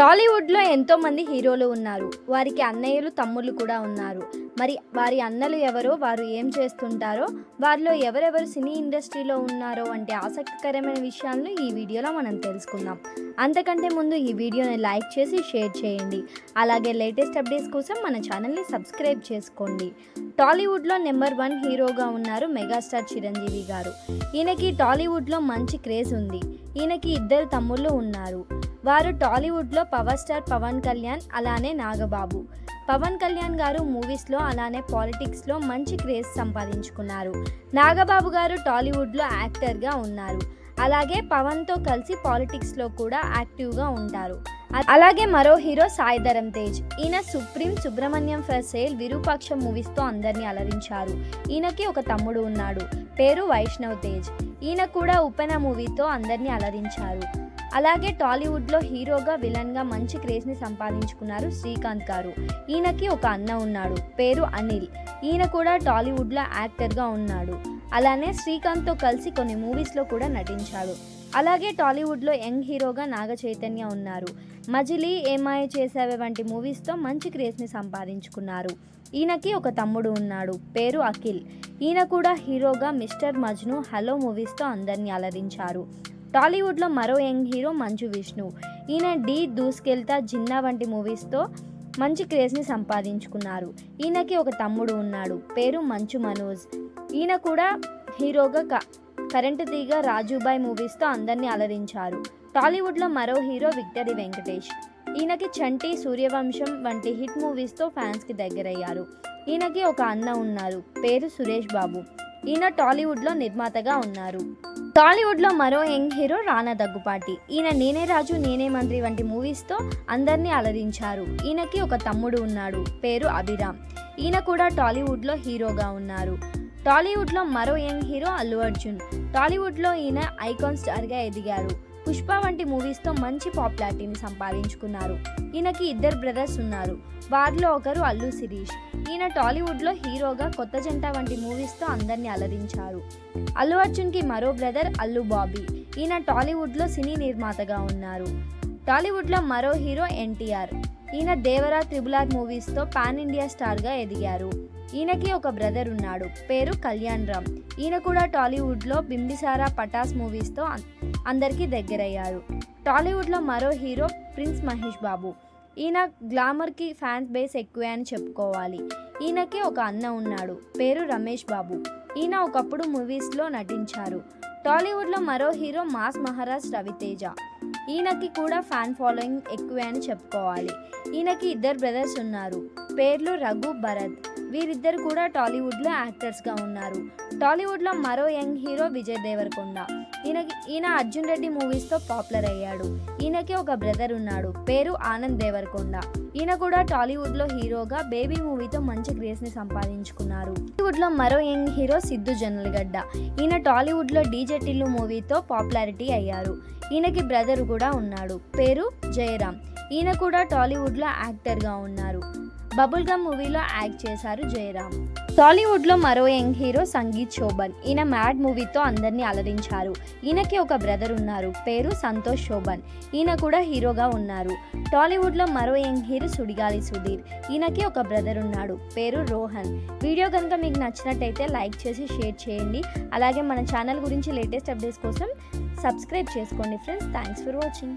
టాలీవుడ్లో ఎంతోమంది హీరోలు ఉన్నారు. వారికి అన్నయ్యలు తమ్ముళ్ళు కూడా ఉన్నారు. మరి వారి అన్నలు ఎవరో వారు ఏం చేస్తుంటారో వారిలో ఎవరెవరు సినీ ఇండస్ట్రీలో ఉన్నారో వంటి ఆసక్తికరమైన విషయాలను ఈ వీడియోలో మనం తెలుసుకుందాం. అంతకంటే ముందు ఈ వీడియోని లైక్ చేసి షేర్ చేయండి. అలాగే లేటెస్ట్ అప్డేట్స్ కోసం మన ఛానల్ని సబ్స్క్రైబ్ చేసుకోండి. టాలీవుడ్లో నెంబర్ వన్ హీరోగా ఉన్నారు మెగాస్టార్ చిరంజీవి గారు. ఈయనకి టాలీవుడ్లో మంచి క్రేజ్ ఉంది. ఈయనకి ఇద్దరు తమ్ముళ్ళు ఉన్నారు. వారు టాలీవుడ్లో పవర్ స్టార్ పవన్ కళ్యాణ్ అలానే నాగబాబు. పవన్ కళ్యాణ్ గారు మూవీస్లో అలానే పాలిటిక్స్లో మంచి క్రేజ్ సంపాదించుకున్నారు. నాగబాబు గారు టాలీవుడ్లో యాక్టర్గా ఉన్నారు. అలాగే పవన్తో కలిసి పాలిటిక్స్లో కూడా యాక్టివ్గా ఉంటారు. అలాగే మరో హీరో సాయిధరం తేజ్. ఈయన supreme Subrahmanyam for sale Virupaksha మూవీస్తో అందరినీ అలరించారు. ఈయనకి ఒక తమ్ముడు ఉన్నాడు పేరు వైష్ణవ్ తేజ్. ఈయన కూడా ఉపెన మూవీతో అందరినీ అలరించారు. అలాగే టాలీవుడ్లో హీరోగా విలన్గా మంచి క్రేజ్ని సంపాదించుకున్నారు శ్రీకాంత్ గారు. ఈయనకి ఒక అన్న ఉన్నాడు పేరు అనిల్. ఈయన కూడా టాలీవుడ్లో యాక్టర్గా ఉన్నాడు. అలానే శ్రీకాంత్తో కలిసి కొన్ని మూవీస్లో కూడా నటించాడు. అలాగే టాలీవుడ్లో యంగ్ హీరోగా నాగ చైతన్య ఉన్నారు. మజిలీ ఏమాయ చేసావే వంటి మూవీస్తో మంచి క్రేజ్ని సంపాదించుకున్నారు. ఈయనకి ఒక తమ్ముడు ఉన్నాడు పేరు అఖిల్. ఈయన కూడా హీరోగా మిస్టర్ మజ్ను హలో మూవీస్తో అందరినీ అలరించారు. టాలీవుడ్లో మరో యంగ్ హీరో మంచు విష్ణు. ఈయన డి దూసుకెళ్తా జిన్నా వంటి మూవీస్తో మంచి క్రేజ్ని సంపాదించుకున్నారు. ఈయనకి ఒక తమ్ముడు ఉన్నాడు పేరు మంచు మనోజ్. ఈయన కూడా హీరోగా క కరెంటు తీగ రాజుబాయ్ మూవీస్తో అందరినీ అలరించారు. టాలీవుడ్లో మరో హీరో విక్టరీ వెంకటేష్. ఈయనకి చంటి సూర్యవంశం వంటి హిట్ మూవీస్తో ఫ్యాన్స్కి దగ్గరయ్యారు. ఈయనకి ఒక అన్న ఉన్నారు పేరు సురేష్ బాబు. ఈయన టాలీవుడ్లో నిర్మాతగా ఉన్నారు. టాలీవుడ్లో మరో యంగ్ హీరో రానా దగ్గుపాటి. ఈయన నేనే రాజు నేనే మంత్రి వంటి మూవీస్తో అందరినీ అలరించారు. ఈయనకి ఒక తమ్ముడు ఉన్నాడు పేరు అభిరామ్. ఈయన కూడా టాలీవుడ్లో హీరోగా ఉన్నారు. టాలీవుడ్లో మరో యంగ్ హీరో అల్లు అర్జున్. టాలీవుడ్లో ఈయన ఐకాన్ స్టార్గా ఎదిగారు. పుష్ప వంటి మూవీస్తో మంచి పాపులారిటీని సంపాదించుకున్నారు. ఈయనకి ఇద్దరు బ్రదర్స్ ఉన్నారు. వారిలో ఒకరు అల్లు శిరీష్. ఈయన టాలీవుడ్లో హీరోగా కొత్త జంట వంటి మూవీస్తో అందరినీ అలరించారు. అల్లు అర్జున్కి మరో బ్రదర్ అల్లు బాబీ. ఈయన టాలీవుడ్లో సినీ నిర్మాతగా ఉన్నారు. టాలీవుడ్లో మరో హీరో ఎన్టీఆర్. ఈయన దేవరా త్రిబులార్ మూవీస్తో పాన్ ఇండియా స్టార్గా ఎదిగారు. ఈయనకి ఒక బ్రదర్ ఉన్నాడు. పేరు కళ్యాణ్ రామ్. ఈయన కూడా టాలీవుడ్లో బింబిసారా పటాస్ మూవీస్తో అందరికీ దగ్గరయ్యారు. టాలీవుడ్లో మరో హీరో ప్రిన్స్ మహేష్ బాబు. ఈయన గ్లామర్కి ఫ్యాన్స్ బేస్ ఎక్కువే అని చెప్పుకోవాలి. ఈయనకి ఒక అన్న ఉన్నాడు పేరు రమేష్ బాబు. ఈయన ఒకప్పుడు మూవీస్లో నటించారు. టాలీవుడ్లో మరో హీరో మాస్ మహారాజ్ రవితేజ. ఈయనకి కూడా ఫ్యాన్ ఫాలోయింగ్ ఎక్కువే అని చెప్పుకోవాలి. ఈయనకి ఇద్దరు బ్రదర్స్ ఉన్నారు పేర్లు రఘు భరత్. వీరిద్దరు కూడా టాలీవుడ్లో యాక్టర్స్గా ఉన్నారు. టాలీవుడ్లో మరో యంగ్ హీరో విజయ్ దేవరకొండ. ఈయనకి ఈయన అర్జున్ రెడ్డి మూవీస్తో పాపులర్ అయ్యాడు. ఈయనకి ఒక బ్రదర్ ఉన్నాడు పేరు ఆనంద్ దేవరకొండ. ఈయన కూడా టాలీవుడ్లో హీరోగా బేబీ మూవీతో మంచి క్రేజ్ని సంపాదించుకున్నారు. టాలీవుడ్లో మరో యంగ్ హీరో సిద్ధు జనల్గడ్డ ఈయన టాలీవుడ్లో డీజే టిల్లు మూవీతో పాపులారిటీ అయ్యారు. ఈయనకి బ్రదర్ కూడా ఉన్నాడు పేరు జయరామ్. ఈయన కూడా టాలీవుడ్లో యాక్టర్గా ఉన్నారు. బబుల్ గమ్ మూవీలో యాక్ట్ చేశారు జయరామ్. టాలీవుడ్లో మరో యంగ్ హీరో సంగీత్ శోభన్. ఈయన మ్యాడ్ మూవీతో అందరినీ అలరించారు. ఈయనకి ఒక బ్రదర్ ఉన్నారు. పేరు సంతోష్ శోభన్. ఈయన కూడా హీరోగా ఉన్నారు. టాలీవుడ్లో మరో యంగ్ హీరో సుడిగాలి సుధీర్. ఈయనకి ఒక బ్రదర్ ఉన్నాడు. పేరు రోహన్. వీడియో కనుక మీకు నచ్చినట్టయితే లైక్ చేసి షేర్ చేయండి. అలాగే మన ఛానల్ గురించి లేటెస్ట్ అప్డేట్స్ కోసం సబ్స్క్రైబ్ చేసుకోండి ఫ్రెండ్స్. Thanks for watching.